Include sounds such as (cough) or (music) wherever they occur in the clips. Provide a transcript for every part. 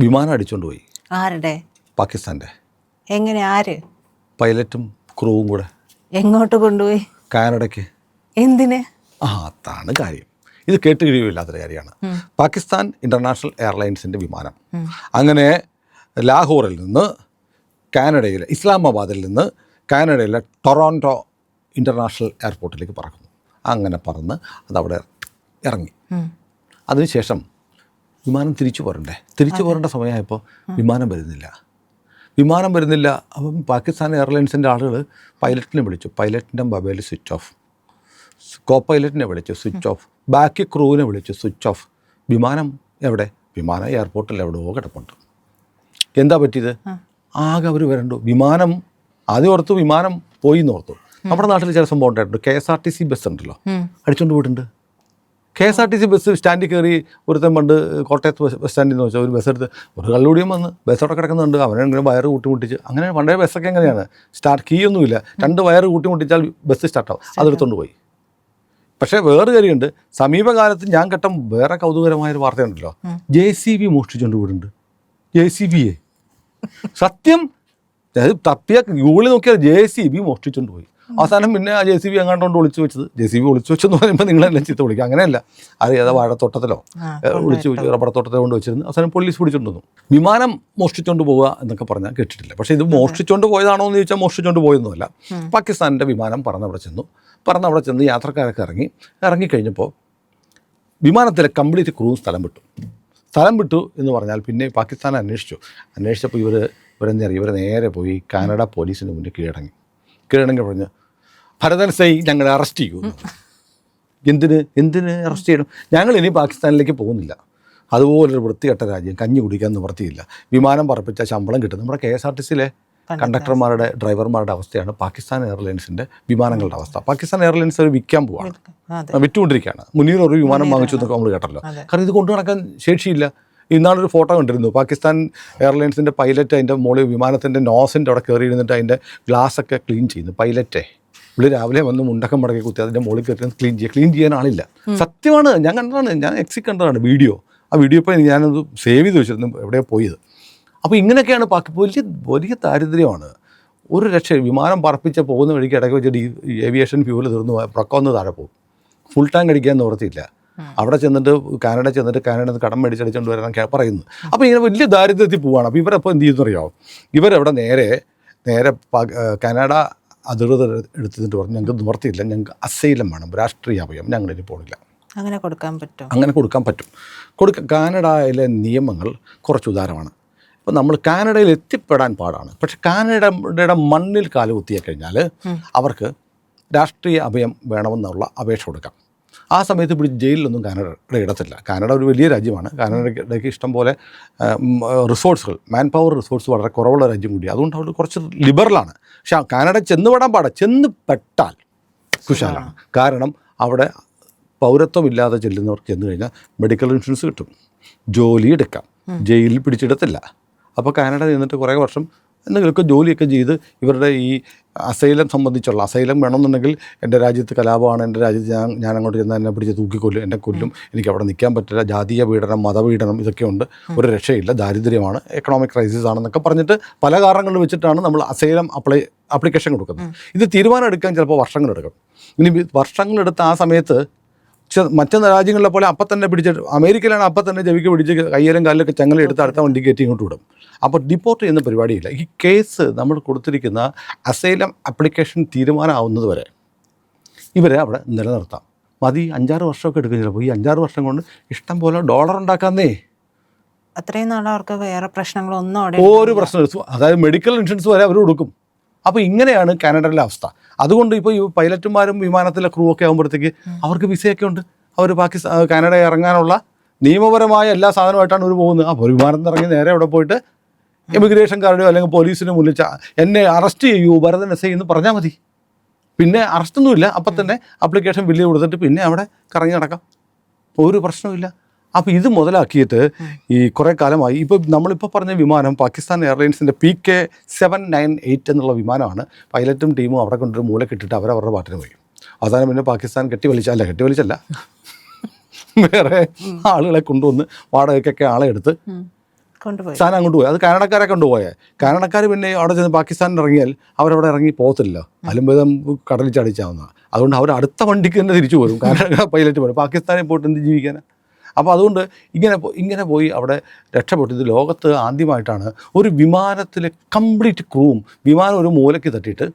വിമാനം അടിച്ചുകൊണ്ട് പോയി. ആരുടെ? പാകിസ്ഥാന്റെ. എങ്ങനെ? ആര്? പൈലറ്റും ക്രൂവും കൂടെ. എങ്ങോട്ട് കൊണ്ടുപോയി? കാനഡയ്ക്ക്. എന്തിന്? ആ അതാണ് കാര്യം. ഇത് കേട്ട് കഴിവില്ലാത്തൊരു കാര്യമാണ്. പാകിസ്ഥാൻ ഇന്റർനാഷണൽ എയർലൈൻസിന്റെ വിമാനം. അങ്ങനെ ലാഹോറിൽ നിന്ന് കാനഡയിലെ ഇസ്ലാമാബാദിൽ നിന്ന് കാനഡയിലെ ടൊറോണ്ടോ ഇന്റർനാഷണൽ എയർപോർട്ടിലേക്ക് പറക്കുന്നു. അങ്ങനെ പറന്ന് അതവിടെ ഇറങ്ങി. അതിനുശേഷം വിമാനം തിരിച്ചു പോരണ്ടേ? തിരിച്ചു പോരേണ്ട സമയമായപ്പോൾ വിമാനം വരുന്നില്ല. വിമാനം വരുന്നില്ല. അപ്പം പാകിസ്ഥാൻ എയർലൈൻസിന്റെ ആളുകൾ പൈലറ്റിനെ വിളിച്ചു. പൈലറ്റിന്റെ മൊബൈൽ സ്വിച്ച് ഓഫ്. കോ പൈലറ്റിനെ വിളിച്ചു സ്വിച്ച് ഓഫ്. ബാക്കി ക്രൂവിനെ വിളിച്ചു സ്വിച്ച് ഓഫ്. വിമാനം എവിടെ? വിമാനം എയർപോർട്ടിൽ എവിടെയോ കിടപ്പുണ്ട്. എന്താ പറ്റിയത്? ആകെ അവർ വരണ്ടു. വിമാനം ആദ്യം ഓർത്തു വിമാനം പോയി എന്ന് ഓർത്തു നമ്മുടെ നാട്ടിൽ ചില സംഭവം ഉണ്ടായിട്ടുണ്ട്. K S R T C bus ഉണ്ടല്ലോ. അടിച്ചുകൊണ്ട് പോയിട്ടുണ്ട്. K S R T C bus സ്റ്റാൻഡിൽ കയറി ഒരുത്തൻ പണ്ട് കോട്ടയത്ത് ബസ് സ്റ്റാൻഡിൽ നിന്ന് വെച്ചാൽ ഒരു ബസ് എടുത്ത് ഒരു കള്ളുകൂടിയും വന്ന് ബസ്സോടെ കിടക്കുന്നുണ്ട്. അവനെങ്കിലും വയറ് കൂട്ടിമുട്ടിച്ച്. അങ്ങനെ പണ്ടേ ബസ്സൊക്കെ എങ്ങനെയാണ്? സ്റ്റാർട്ട് കീ ഒന്നുമില്ല രണ്ട് വയറ് കൂട്ടിമുട്ടിച്ചാൽ ബസ് സ്റ്റാർട്ടാവും. അതെടുത്തോണ്ട് പോയി. പക്ഷേ വേറെ കാര്യമുണ്ട്. സമീപകാലത്ത് ഞാൻ കേട്ട വേറെ കൗതുകരമായൊരു വാർത്തയുണ്ടല്ലോ. ജെ സി ബി മോഷ്ടിച്ചുകൊണ്ട് പോയിട്ടുണ്ട് ജെ സി ബിയെ (laughs) സത്യം തപ്പിയ ഗൂഗിളിൽ നോക്കിയാൽ ജെ സി ബി മോഷ്ടിച്ചുകൊണ്ട് പോയി. അവസാനം പിന്നെ ആ ജെ സി ബി എങ്ങാണ്ടോണ്ട് ഒളിച്ചു വെച്ചത്. ജെ സി ബി ഒളിച്ചു വെച്ചെന്ന് പറയുമ്പോൾ നിങ്ങളെല്ലാം ചീത്ത വിളിക്കുക അങ്ങനെയല്ല. അറിയാതെ വാഴത്തോട്ടത്തിലോ ആ, ഏ, ഒളിച്ചു വെച്ച് റബ്ബർത്തോട്ടത്തിലോ കൊണ്ട് വെച്ചിരുന്നു. അവസാനം പോലീസ് പിടിച്ചുകൊണ്ട് വന്നു. വിമാനം മോഷ്ടിച്ചുകൊണ്ട് പോവുക എന്നൊക്കെ പറഞ്ഞാൽ കേട്ടിട്ടില്ല. പക്ഷേ ഇത് മോഷ്ടിച്ചുകൊണ്ട് പോയതാണോ എന്ന് ചോദിച്ചാൽ മോഷ്ടിച്ചുകൊണ്ട് പോയൊന്നുമല്ല. പാകിസ്ഥാനിന്റെ വിമാനം പറന്നവിടെ ചെന്നു. പറന്നവിടെ ചെന്ന് യാത്രക്കാരൊക്കെ ഇറങ്ങി. ഇറങ്ങിക്കഴിഞ്ഞപ്പോൾ വിമാനത്തിലെ കംപ്ലീറ്റ് ക്രൂ സ്ഥലം വിട്ടു. സ്ഥലം വിട്ടു എന്ന് പറഞ്ഞാൽ പിന്നെ പാകിസ്ഥാൻ അന്വേഷിച്ചു. അന്വേഷിച്ചപ്പോൾ ഇവർ ഇവരെന്താ ഇവർ നേരെ പോയി കാനഡ പോലീസിന് മുന്നിൽ കീഴടങ്ങി. കീഴടങ്ങി പറഞ്ഞ് ഭരതൻ സൈ ഞങ്ങളെ അറസ്റ്റ് ചെയ്യുന്നു. എന്തിന്? എന്തിന് അറസ്റ്റ് ചെയ്യണം? ഞങ്ങൾ ഇനി പാകിസ്ഥാനിലേക്ക് പോകുന്നില്ല. അതുപോലൊരു വൃത്തികെട്ട രാജ്യം കഞ്ഞി കുടിക്കാൻ നിവർത്തിയില്ല. വിമാനം പറപ്പിച്ച ശമ്പളം കിട്ടും നമ്മുടെ കെ എസ് ആർ ടി സിയിലെ കണ്ടക്ടർമാരുടെ ഡ്രൈവർമാരുടെ അവസ്ഥയാണ് പാകിസ്ഥാൻ എയർലൈൻസിന്റെ വിമാനങ്ങളുടെ അവസ്ഥ. പാകിസ്ഥാൻ എയർലൈൻസ് അവർ വിൽക്കാൻ പോവാണ്. വിറ്റുകൊണ്ടിരിക്കുകയാണ്. മുനീർ ഒരു വിമാനം വാങ്ങിച്ചു എന്നൊക്കെ നമ്മൾ കേട്ടല്ലോ. കാരണം ഇത് കൊണ്ടു നടക്കാൻ ശേഷിയില്ല. ഇന്നാളൊരു ഫോട്ടോ കണ്ടിരുന്നു. പാകിസ്ഥാൻ എയർലൈൻസിന്റെ പൈലറ്റ് അതിന്റെ മുകളിൽ വിമാനത്തിന്റെ നോസിന്റെ അവിടെ കയറി ഇരുന്നിട്ട് അതിന്റെ ഗ്ലാസ് ഒക്കെ ക്ലീൻ ചെയ്യുന്നു. പൈലറ്റേ പുള്ളി രാവിലെ വന്ന് മുണ്ടക്കം മടക്കി കുത്തി അതിന്റെ മുകളിൽ കയറ്റി ക്ലീൻ ചെയ്യുക ക്ലീൻ ചെയ്യാൻ ആളില്ല. സത്യമാണ്. ഞാൻ കണ്ടതാണ്. ഞാൻ എക്സി കണ്ടതാണ് വീഡിയോ ആ വീഡിയോ ഇപ്പോൾ ഞാനത് സേവ് ചെയ്ത് വെച്ചിരുന്നു. എവിടെയോ പോയത്. അപ്പോൾ ഇങ്ങനെയൊക്കെയാണ് പാക്കി വലിയ വലിയ ദാരിദ്ര്യമാണ്. ഒരു രക്ഷ വിമാനം പറപ്പിച്ച പോകുന്ന വഴിക്ക് ഇടയ്ക്ക് വെച്ചിട്ട് ഈ ഏവിയേഷൻ ഫ്യൂവൽ തീർന്നു പ്രക്കൊന്ന് താഴെ പോകും. ഫുൾ ടാങ്ക് അടിക്കാൻ നിവർത്തിയില്ല അവിടെ ചെന്നിട്ട് കാനഡ ചെന്നിട്ട് കാനഡ കടം മേടിച്ചടിച്ചുകൊണ്ട് വരാൻ പറയുന്നു. അപ്പോൾ ഇങ്ങനെ വലിയ ദാരിദ്ര്യത്തിൽ പോവാണ്. അപ്പോൾ ഇവരപ്പോൾ എന്ത് ചെയ്യുന്നു അറിയാമോ ഇവരവിടെ നേരെ നേരെ കാനഡ അധികൃതർ എടുത്തിട്ട് പറഞ്ഞു ഞങ്ങൾക്ക് നിവർത്തിയില്ല. ഞങ്ങൾക്ക് അസൈലം വേണം. രാഷ്ട്രീയ അഭയം ഞങ്ങളിനി പോണില്ല. അങ്ങനെ കൊടുക്കാൻ പറ്റും? അങ്ങനെ കൊടുക്കാൻ പറ്റും. കൊടുക്ക കാനഡയിലെ നിയമങ്ങൾ കുറച്ച് ഉദാരമാണ്. ഇപ്പം നമ്മൾ കാനഡയിൽ എത്തിപ്പെടാൻ പാടാണ്. പക്ഷെ കാനഡയുടെ മണ്ണിൽ കാലുകുത്തിയ കഴിഞ്ഞാൽ അവർക്ക് രാഷ്ട്രീയ അഭയം വേണമെന്നുള്ള അപേക്ഷ കൊടുക്കാം. ആ സമയത്ത് പിടിച്ച് ജയിലിലൊന്നും കാനഡയുടെ ഇടത്തില്ല. കാനഡ ഒരു വലിയ രാജ്യമാണ്. കാനഡയ്ക്ക് ഇഷ്ടം പോലെ റിസോഴ്സുകൾ മാൻ പവർ റിസോഴ്സ് വളരെ കുറവുള്ള രാജ്യം കൂടി അതുകൊണ്ട് അവർ കുറച്ച് ലിബറലാണ്. പക്ഷെ ആ കാനഡ ചെന്നുപെടാൻ പാടാ. ചെന്ന് പെട്ടാൽ കുശാലാണ്. കാരണം അവിടെ പൗരത്വം ഇല്ലാതെ ചെല്ലുന്നവർക്ക് ചെന്ന് കഴിഞ്ഞാൽ മെഡിക്കൽ ഇൻഷുറൻസ് കിട്ടും. ജോലി എടുക്കാം. ജയിലിൽ പിടിച്ചെടുത്തില്ല. അപ്പോൾ കാനഡ നിന്നിട്ട് കുറേ വർഷം എന്തെങ്കിലുമൊക്കെ ജോലിയൊക്കെ ചെയ്ത് ഇവരുടെ ഈ അസൈലം സംബന്ധിച്ചുള്ള അസൈലം വേണമെന്നുണ്ടെങ്കിൽ എന്റെ രാജ്യത്ത് കലാപമാണ് എന്റെ രാജ്യത്ത് ഞാൻ ഞാൻ അങ്ങോട്ട് ചെന്നാൽ എന്നെ പിടിച്ച് തൂക്കിക്കൊല്ലും എന്നെ കൊല്ലും എനിക്ക് അവിടെ നിൽക്കാൻ പറ്റില്ല ജാതീയ പീഡനം മതപീഡനം ഇതൊക്കെയുണ്ട് ഒരു രക്ഷയില്ല ദാരിദ്ര്യമാണ് എക്കണോമിക് ക്രൈസിസ് ആണെന്നൊക്കെ പറഞ്ഞിട്ട് പല കാരണങ്ങൾ വെച്ചിട്ടാണ് നമ്മൾ അസൈലം അപ്ലൈ അപ്ലിക്കേഷൻ കൊടുക്കുന്നത്. ഇത് തീരുമാനം എടുക്കാൻ ചിലപ്പോൾ വർഷങ്ങളെടുക്കും ഇനി വർഷങ്ങളെടുത്ത് ആ സമയത്ത് ചെ- മറ്റു രാജ്യങ്ങളിലെ പോലെ അപ്പം തന്നെ പിടിച്ചിട്ട് അമേരിക്കയിലാണ് അപ്പം തന്നെ ജവിക്ക് പിടിച്ച് കയ്യിലും കാലിലൊക്കെ ചങ്ങല എടുത്ത് അടുത്ത വണ്ടി കയറ്റി ഇങ്ങോട്ട് വിടും. അപ്പോൾ ഡിപ്പോർട്ട് ചെയ്യുന്ന പരിപാടിയില്ല. ഈ കേസ് നമ്മൾ കൊടുത്തിരിക്കുന്ന അസൈലം ആപ്ലിക്കേഷൻ തീരുമാനമാവുന്നത് വരെ ഇവരെ അവിടെ നിലനിർത്താം. മതി അഞ്ചാറ് വർഷമൊക്കെ എടുക്കും ചിലപ്പോൾ. ഈ അഞ്ചാറ് വർഷം കൊണ്ട് ഇഷ്ടം പോലെ ഡോളർ ഉണ്ടാക്കാന്നേ. അത്രയും നാളെ അവർക്ക് വേറെ പ്രശ്നങ്ങളൊന്നും ഒരു പ്രശ്നം അതായത് മെഡിക്കൽ ഇൻഷുറൻസ് വരെ അവർ കൊടുക്കും. അപ്പോൾ ഇങ്ങനെയാണ് കാനഡയിലെ അവസ്ഥ. അതുകൊണ്ട് ഇപ്പോൾ ഈ പൈലറ്റുമാരും വിമാനത്തിലെ ക്രൂ ഒക്കെ ആകുമ്പോഴത്തേക്ക് അവർക്ക് വിസയൊക്കെ ഉണ്ട്. അവർ പാകിസ്ഥാൻ കാനഡ ഇറങ്ങാനുള്ള നിയമപരമായ എല്ലാ സാധനമായിട്ടാണ് അവർ പോകുന്നത്. അപ്പോൾ ഒരു വിമാനത്തിൽ ഇറങ്ങി നേരെ അവിടെ പോയിട്ട് ഇമിഗ്രേഷൻകാരുടെയോ അല്ലെങ്കിൽ പോലീസിനെ മുന്നിൽ എന്നെ അറസ്റ്റ് ചെയ്യൂ ഭരതൻ എസ് ഐ എന്ന് പറഞ്ഞാൽ മതി. പിന്നെ അറസ്റ്റൊന്നുമില്ല. അപ്പം തന്നെ അപ്ലിക്കേഷൻ ബില്ല് കൊടുത്തിട്ട് പിന്നെ അവിടെ കറങ്ങി നടക്കാം. ഒരു പ്രശ്നവുമില്ല. അപ്പോൾ ഇത് മുതലാക്കിയിട്ട് ഈ കുറേ കാലമായി. ഇപ്പോൾ നമ്മളിപ്പോൾ പറഞ്ഞ വിമാനം Pakistan എയർലൈൻസിന്റെ P K seven nine eight എന്നുള്ള വിമാനമാണ്. പൈലറ്റും ടീമും അവിടെ കൊണ്ടൊരു മൂലക്കിട്ടിട്ട് അവരവരുടെ പാട്ടിന് പോയി. അവസാനം പിന്നെ പാകിസ്ഥാൻ കെട്ടിവലിച്ചല്ല കെട്ടിവലിച്ചല്ല വേറെ ആളുകളെ കൊണ്ടുവന്ന് വാടകയ്ക്കൊക്കെ ആളെ എടുത്ത് കൊണ്ടുപോയി. സാധനം അങ്ങോട്ട് പോയി. അത് കാനഡക്കാരെ കൊണ്ടുപോയേ. കാനഡക്കാർ പിന്നെ അവിടെ ചെന്ന് പാകിസ്ഥാനിൽ ഇറങ്ങിയാൽ അവരവിടെ ഇറങ്ങി പോകത്തില്ല അലുംബേദം കടലിൽ ചടിച്ചാവുന്ന അതുകൊണ്ട് അവർ അടുത്ത വണ്ടിക്ക് തന്നെ തിരിച്ചു പോരും. കാനഡ പൈലറ്റ് പോലും. പാകിസ്ഥാനിൽ പോയിട്ട് എന്ത് ജീവിക്കാനാ? അപ്പോൾ അതുകൊണ്ട് ഇങ്ങനെ ഇങ്ങനെ പോയി അവിടെ രക്ഷപ്പെട്ടു. ഇത് ലോകത്ത് ആദ്യമായിട്ടാണ് ഒരു വിമാനത്തിലെ കംപ്ലീറ്റ് ക്രൂവും വിമാനം ഒരു മൂലയ്ക്ക് തട്ടിയിട്ട്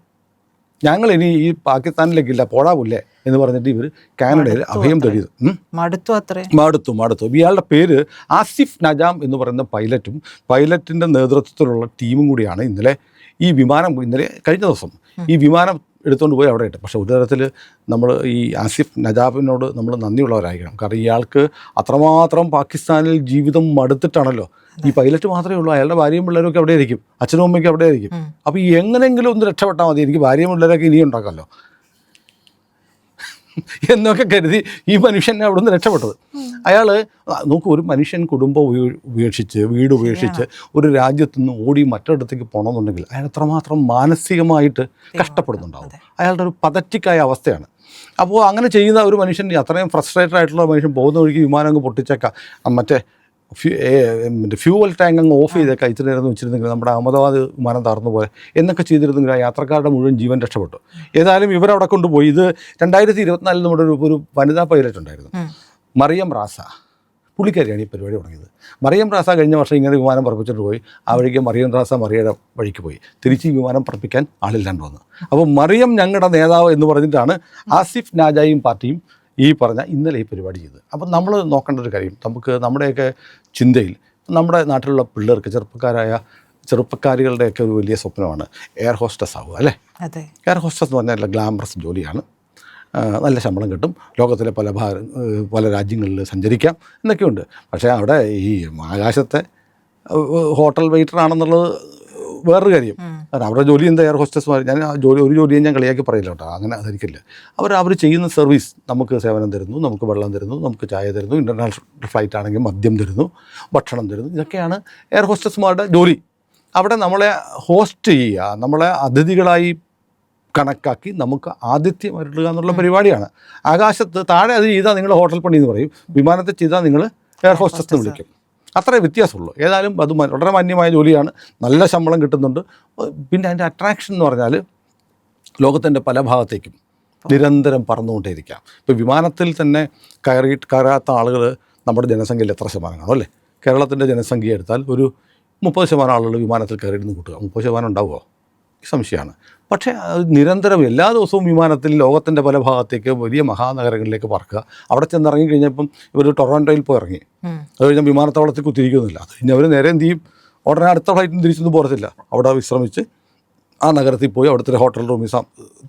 ഞങ്ങൾ ഇനി ഈ പാകിസ്ഥാനിലേക്കില്ല പോടാ പുല്ലേ എന്ന് പറഞ്ഞിട്ട് ഇവർ കാനഡയിൽ അഭയം തേടിയത്. ഉം. മടുത്തു അത്രേ. മടുത്തു മടുത്തു. ഇയാളുടെ പേര് ആസിഫ് നജാം എന്ന് പറയുന്ന പൈലറ്റും പൈലറ്റിന്റെ നേതൃത്വത്തിലുള്ള ടീമും കൂടിയാണ് ഇന്നലെ ഈ വിമാനം ഇന്നലെ കഴിഞ്ഞ ദിവസം ഈ വിമാനം എടുത്തുകൊണ്ട് പോയി അവിടെ ഇട്ട്. പക്ഷേ ഒരു തരത്തിൽ നമ്മൾ ഈ ആസിഫ് നജാബിനോട് നമ്മൾ നന്ദിയുള്ളവരായിരിക്കണം. കാരണം ഇയാൾക്ക് അത്രമാത്രം പാകിസ്ഥാനിൽ ജീവിതം മടുത്തിട്ടാണല്ലോ. ഈ പൈലറ്റ് മാത്രമേ ഉള്ളൂ. അയാളുടെ ഭാര്യയും പിള്ളേരും ഒക്കെ അവിടെ ആയിരിക്കും. അച്ഛനും അമ്മയ്ക്കും അവിടെ ആയിരിക്കും. അപ്പോൾ ഈ എങ്ങനെയെങ്കിലും ഒന്ന് രക്ഷപ്പെട്ടാൽ മതി. എനിക്ക് ഭാര്യയും പിള്ളേരൊക്കെ ഇനിയും ഉണ്ടാക്കാമല്ലോ. എന്നൊക്കെ കരുതി ഈ മനുഷ്യനെ അവിടെ നിന്ന് രക്ഷപ്പെട്ടത് അയാൾ നോക്കൂ ഒരു മനുഷ്യൻ കുടുംബം ഉപേക്ഷിച്ച് വീട് ഉപേക്ഷിച്ച് ഒരു രാജ്യത്തു നിന്ന് ഓടി മറ്റൊരിടത്തേക്ക് പോകണമെന്നുണ്ടെങ്കിൽ അയാൾ എത്രമാത്രം മാനസികമായിട്ട് കഷ്ടപ്പെടുന്നുണ്ടാവും. അയാളുടെ ഒരു പതറ്റിക്കായ അവസ്ഥയാണ്. അപ്പോൾ അങ്ങനെ ചെയ്യുന്ന ഒരു മനുഷ്യൻ അത്രയും ഫ്രസ്ട്രേറ്റഡ് ആയിട്ടുള്ള മനുഷ്യൻ പോകുന്ന വഴിക്ക് വിമാനം അങ്ങ് പൊട്ടിച്ചേക്കാം. മറ്റേ മറ്റേ ഫ്യൂവൽ ടാങ്ക് അങ്ങ് ഓഫ് ചെയ്തേക്കാം ഇച്ചിരി നേരം വെച്ചിരുന്നെങ്കിൽ നമ്മുടെ അഹമ്മദാബാദ് വിമാനം തറന്നു പോലെ എന്നൊക്കെ ചെയ്തിരുന്നെങ്കിൽ ആ യാത്രക്കാരുടെ മുഴുവൻ ജീവൻ രക്ഷപ്പെട്ടു. ഏതായാലും ഇവരവിടെ കൊണ്ടുപോയി. ഇത് രണ്ടായിരത്തി ഇരുപത്തിനാലിൽ നമ്മുടെ ഒരു ഒരു വനിതാ പൈലറ്റ് ഉണ്ടായിരുന്നു. മറിയം റാസ. പുള്ളിക്കാരിയാണ് ഈ പരിപാടി തുടങ്ങിയത്. മറിയം റാസ കഴിഞ്ഞ വർഷം ഇങ്ങനെ വിമാനം പറപ്പിച്ചിട്ട് പോയി. ആ വഴിക്ക് മറിയം റാസ മറിയുടെ വഴിക്ക് പോയി. തിരിച്ച് വിമാനം പറപ്പിക്കാൻ ആളില്ലാണ്ട് വന്നു. അപ്പോൾ മറിയം ഞങ്ങളുടെ നേതാവ് എന്ന് പറഞ്ഞിട്ടാണ് ആസിഫ് നാജായും പാർട്ടിയും ഈ പറഞ്ഞ ഇന്നലെ ഈ പരിപാടി ചെയ്തത്. അപ്പം നമ്മൾ നോക്കേണ്ട ഒരു കാര്യം നമുക്ക് നമ്മുടെയൊക്കെ ചിന്തയിൽ നമ്മുടെ നാട്ടിലുള്ള പിള്ളേർക്ക് ചെറുപ്പക്കാരായ ചെറുപ്പക്കാരികളുടെയൊക്കെ ഒരു വലിയ സ്വപ്നമാണ് എയർ ഹോസ്റ്റസ് ആവുക അല്ലേ? അതെ. എയർ ഹോസ്റ്റസ് എന്ന് പറഞ്ഞാൽ ഗ്ലാമറസ് ജോലിയാണ്. നല്ല ശമ്പളം കിട്ടും. ലോകത്തിലെ പല ഭാ പല രാജ്യങ്ങളിൽ സഞ്ചരിക്കാം എന്നൊക്കെയുണ്ട്. പക്ഷേ അവിടെ ഈ ആകാശത്തെ ഹോട്ടൽ വെയിറ്റർ ആണെന്നുള്ളത് വേറൊരു കാര്യം. അവരുടെ ജോലി എന്താ? എയർ ഹോസ്റ്റസ്മാർ ഞാൻ ആ ജോലി ഒരു ജോലിയും ഞാൻ കളിയാക്കി പറയില്ല കേട്ടോ. അങ്ങനെ ധരിക്കില്ല അവർ അവർ ചെയ്യുന്ന സർവീസ് നമുക്ക് സേവനം തരുന്നു നമുക്ക് വെള്ളം തരുന്നു നമുക്ക് ചായ തരുന്നു ഇന്റർനാഷണൽ ഫ്ലൈറ്റ് ആണെങ്കിൽ മദ്യം തരുന്നു ഭക്ഷണം തരുന്നു. ഇതൊക്കെയാണ് എയർ ഹോസ്റ്റസ്മാരുടെ ജോലി. അവിടെ നമ്മളെ ഹോസ്റ്റ് ചെയ്യുക നമ്മളെ അതിഥികളായി കണക്കാക്കി നമുക്ക് ആതിഥ്യം വരുത്തുക എന്നുള്ള പരിപാടിയാണ്. ആകാശത്ത് താഴെ അത് ചെയ്താൽ നിങ്ങൾ ഹോട്ടൽ പണി എന്ന് പറയും. വിമാനത്തിൽ ചെയ്താൽ നിങ്ങൾ എയർ ഹോസ്റ്റസ് എന്ന് വിളിക്കും. അത്രേ വ്യത്യാസമുള്ളൂ. ഏതായാലും അത് വളരെ മാന്യമായ ജോലിയാണ്. നല്ല ശമ്പളം കിട്ടുന്നുണ്ട്. പിന്നെ അതിന്റെ അട്രാക്ഷൻ എന്ന് പറഞ്ഞാൽ ലോകത്തിന്റെ പല ഭാഗത്തേക്കും നിരന്തരം പറന്നുകൊണ്ടേയിരിക്കാം. ഇപ്പോൾ വിമാനത്തിൽ തന്നെ കയറി കയറാത്ത ആളുകൾ നമ്മുടെ ജനസംഖ്യയിൽ എത്ര ശതമാനമാണോ അല്ലേ? കേരളത്തിന്റെ ജനസംഖ്യ എടുത്താൽ ഒരു മുപ്പത് ശതമാനം ആളുകൾ വിമാനത്തിൽ കയറിയിരുന്ന് കൂട്ടുക. മുപ്പത് ശതമാനം ഉണ്ടാവുമോ? സംശയമാണ്. പക്ഷേ അത് നിരന്തരം എല്ലാ ദിവസവും വിമാനത്തിൽ ലോകത്തിന്റെ പല ഭാഗത്തേക്ക് വലിയ മഹാനഗരങ്ങളിലേക്ക് പറക്കുക. അവിടെ ചെന്നിറങ്ങി കഴിഞ്ഞപ്പം ഇവർ ടൊറോണ്ടോയിൽ പോയി ഇറങ്ങി. അത് കഴിഞ്ഞാൽ വിമാനത്താവളത്തിൽ കുത്തിയിരിക്കുന്നില്ല. അത് കഴിഞ്ഞ് അവർ നേരെ എന്ത് ചെയ്യും? ഉടനെ അടുത്ത ഫ്ലൈറ്റിന് തിരിച്ചൊന്നും പോരത്തില്ല. അവിടെ വിശ്രമിച്ച് ആ നഗരത്തിൽ പോയി അവിടുത്തെ ഹോട്ടൽ റൂമിൽ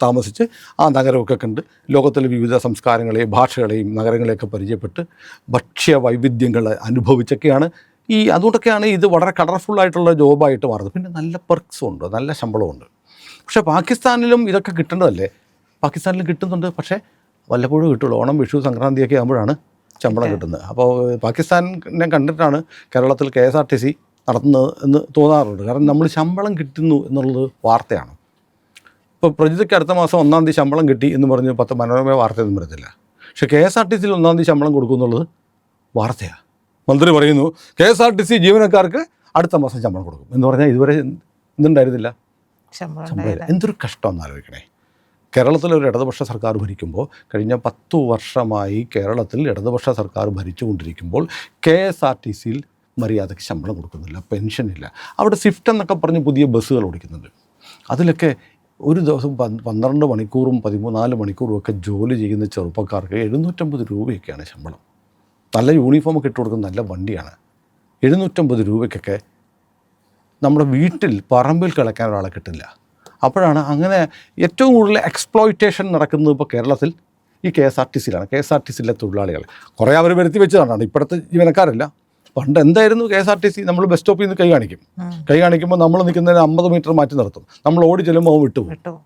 താമസിച്ച് ആ നഗരമൊക്കെ കണ്ട് ലോകത്തിലെ വിവിധ സംസ്കാരങ്ങളെയും ഭാഷകളെയും നഗരങ്ങളെയൊക്കെ പരിചയപ്പെട്ട് ഭക്ഷ്യ വൈവിധ്യങ്ങൾ അനുഭവിച്ചൊക്കെയാണ് ഈ അതുകൊണ്ടൊക്കെയാണ് ഇത് വളരെ കളർഫുൾ ആയിട്ടുള്ള ജോബായിട്ട് മാറുന്നത്. പിന്നെ നല്ല പെർക്സും ഉണ്ട് നല്ല ശമ്പളമുണ്ട് പക്ഷേ പാകിസ്ഥാനിലും ഇതൊക്കെ കിട്ടേണ്ടതല്ലേ? പാകിസ്ഥാനിലും കിട്ടുന്നുണ്ട് പക്ഷേ വല്ലപ്പോഴും കിട്ടുള്ളൂ. ഓണം വിഷു സംക്രാന്തിയൊക്കെ ആകുമ്പോഴാണ് ശമ്പളം കിട്ടുന്നത്. അപ്പോൾ പാകിസ്ഥാനെ കണ്ടിട്ടാണ് കേരളത്തിൽ K S R T C നടത്തുന്നത് എന്ന് തോന്നാറുണ്ട്. കാരണം നമ്മൾ ശമ്പളം കിട്ടുന്നു എന്നുള്ളത് വാർത്തയാണ്. ഇപ്പോൾ പ്രജിതയ്ക്ക് അടുത്ത മാസം ഒന്നാം തീയതി ശമ്പളം കിട്ടി എന്ന് പറഞ്ഞ് പത്ത് മനോരമ വാർത്തയൊന്നും വരത്തില്ല. പക്ഷേ കെ എസ് ആർ ടി സിയിൽ ഒന്നാം തീയതി ശമ്പളം കൊടുക്കുമെന്നുള്ളത് വാർത്തയാണ്. മന്ത്രി പറയുന്നു K S R T C ജീവനക്കാർക്ക് അടുത്ത മാസം ശമ്പളം കൊടുക്കും. എന്ന് പറഞ്ഞാൽ ഇതുവരെ എന്തുണ്ടായിരുന്നില്ല. എന്തൊരു കഷ്ടം എന്ന് ആലോചിക്കണേ. കേരളത്തിൽ ഒരു ഇടതുപക്ഷ സർക്കാർ ഭരിക്കുമ്പോൾ കഴിഞ്ഞ പത്തു വർഷമായി കേരളത്തിൽ ഇടതുപക്ഷ സർക്കാർ ഭരിച്ചുകൊണ്ടിരിക്കുമ്പോൾ കെ എസ് ആർ ടി സിയിൽ മര്യാദയ്ക്ക് ശമ്പളം കൊടുക്കുന്നില്ല പെൻഷനില്ല അവിടെ സ്വിഫ്റ്റ് എന്നൊക്കെ പറഞ്ഞ് പുതിയ ബസ്സുകൾ ഓടിക്കുന്നുണ്ട്. അതിലൊക്കെ ഒരു ദിവസം പന്ത് പന്ത്രണ്ട് മണിക്കൂറും പതിമൂന്നാൽ മണിക്കൂറും ഒക്കെ ജോലി ചെയ്യുന്ന ചെറുപ്പക്കാർക്ക് എഴുന്നൂറ്റമ്പത് രൂപയൊക്കെയാണ് ശമ്പളം. നല്ല യൂണിഫോമൊക്കെ ഇട്ട് കൊടുക്കുന്ന നല്ല വണ്ടിയാണ്. എഴുന്നൂറ്റമ്പത് രൂപയ്ക്കൊക്കെ നമ്മുടെ വീട്ടിൽ പറമ്പിൽ കിളക്കാൻ ഒരാളെ കിട്ടില്ല. അപ്പോഴാണ് അങ്ങനെ ഏറ്റവും കൂടുതൽ എക്സ്പ്ലോയിറ്റേഷൻ നടക്കുന്നത് ഇപ്പോൾ കേരളത്തിൽ ഈ കെ എസ് ആർ ടി സിയിലാണ്. കെ എസ് ആർ ടി സിയിലെ തൊഴിലാളികൾ. കുറേ അവർ വരുത്തി വെച്ചതാണ്. ഇപ്പോഴത്തെ ജീവനക്കാരല്ല. പണ്ട് എന്തായിരുന്നു K S R T C? നമ്മൾ ബസ് സ്റ്റോപ്പിൽ നിന്ന് കൈ കാണിക്കും. കൈ കാണിക്കുമ്പോൾ നമ്മൾ നിൽക്കുന്നതിന് അമ്പത് മീറ്റർ മാറ്റി നിർത്തും. നമ്മൾ ഓടി ചെല്ലുമ്പോൾ അവൻ വിട്ടുപോകും.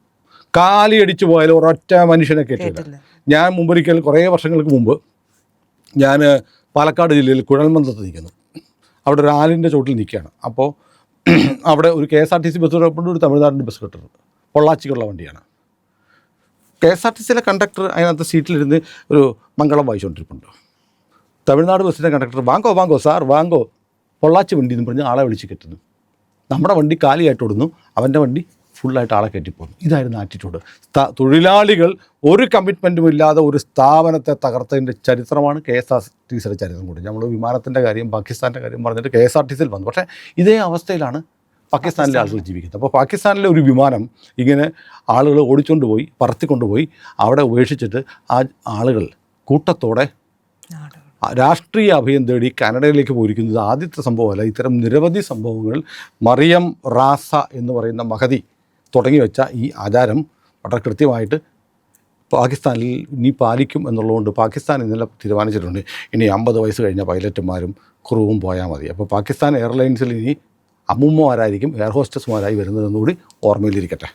കാലി അടിച്ചു പോയാലും ഒരൊറ്റ മനുഷ്യനെ കേട്ടില്ല. ഞാൻ മുമ്പൊരിക്കൽ കുറേ വർഷങ്ങൾക്ക് മുമ്പ് ഞാൻ പാലക്കാട് ജില്ലയിൽ കുഴൽമന്ദത്ത് നിൽക്കുന്നു. അവിടെ ഒരു ആലിന്റെ ചോട്ടിൽ നിൽക്കുകയാണ്. അപ്പോൾ (clears throat) അവിടെ ഒരു K S R T C bus കൊണ്ട് ഒരു തമിഴ്നാടിന്റെ ബസ് കിട്ടുന്നത് പൊള്ളാച്ചിക്കുള്ള വണ്ടിയാണ്. കെ എസ് ആർ ടി സിയിലെ കണ്ടക്ടർ അതിനകത്ത് സീറ്റിലിരുന്ന് ഒരു മംഗളം വായിച്ചുകൊണ്ടിരിപ്പുണ്ട്. തമിഴ്നാട് ബസ്സിന്റെ കണ്ടക്ടർ വാങ്കോ വാങ്കോ സാർ വാങ്കോ പൊള്ളാച്ചി വണ്ടി എന്ന് പറഞ്ഞ് ആളെ വിളിച്ച് കെട്ടുന്നു. നമ്മുടെ വണ്ടി കാലിയായിട്ട് ഓടുന്നു. അവന്റെ വണ്ടി ഫുള്ളായിട്ട് ആളെ കയറ്റിപ്പോകുന്നു ഇതായിരുന്നു ആറ്റിറ്റ്യൂഡ് തൊഴിലാളികൾ ഒരു കമ്മിറ്റ്മെന്റും ഇല്ലാതെ ഒരു സ്ഥാപനത്തെ തകർത്തതിന്റെ ചരിത്രമാണ് കെ എസ് ആർ ടി സിയുടെ ചരിത്രം കൂടി. നമ്മൾ വിമാനത്തിന്റെ കാര്യം പാകിസ്ഥാന്റെ കാര്യം പറഞ്ഞിട്ട് കെ എസ് ആർ ടി സിയിൽ വന്നു. പക്ഷേ ഇതേ അവസ്ഥയിലാണ് പാകിസ്ഥാനിലെ ആളുകൾ ജീവിക്കുന്നത്. അപ്പോൾ പാകിസ്ഥാനിലെ ഒരു വിമാനം ഇങ്ങനെ ആളുകൾ ഓടിച്ചുകൊണ്ട് പോയി പറത്തിക്കൊണ്ട് പോയി അവിടെ ഉപേക്ഷിച്ചിട്ട് ആ ആളുകൾ കൂട്ടത്തോടെ രാഷ്ട്രീയ അഭയം തേടി കാനഡയിലേക്ക് പോയിരിക്കുന്നത് ആദ്യത്തെ സംഭവമല്ല. ഇത്തരം നിരവധി സംഭവങ്ങൾ മറിയം റാസ എന്ന് പറയുന്ന മഹതി തുടങ്ങി വെച്ച ഈ ആചാരം വളരെ കൃത്യമായിട്ട് പാകിസ്ഥാനിൽ ഇനി പാലിക്കും എന്നുള്ളതുകൊണ്ട് പാകിസ്ഥാൻ ഇന്നലെ തീരുമാനിച്ചിട്ടുണ്ട്. ഇനി അമ്പത് വയസ്സ് കഴിഞ്ഞ പൈലറ്റുമാരും ക്രൂവും പോയാൽ മതി. അപ്പോൾ പാകിസ്ഥാൻ എയർലൈൻസിൽ ഇനി അമ്മൂമ്മമാരായിരിക്കും എയർ ഹോസ്റ്റസ്മാരായി വരുന്നതെന്നുകൂടി ഓർമ്മയിലിരിക്കട്ടെ.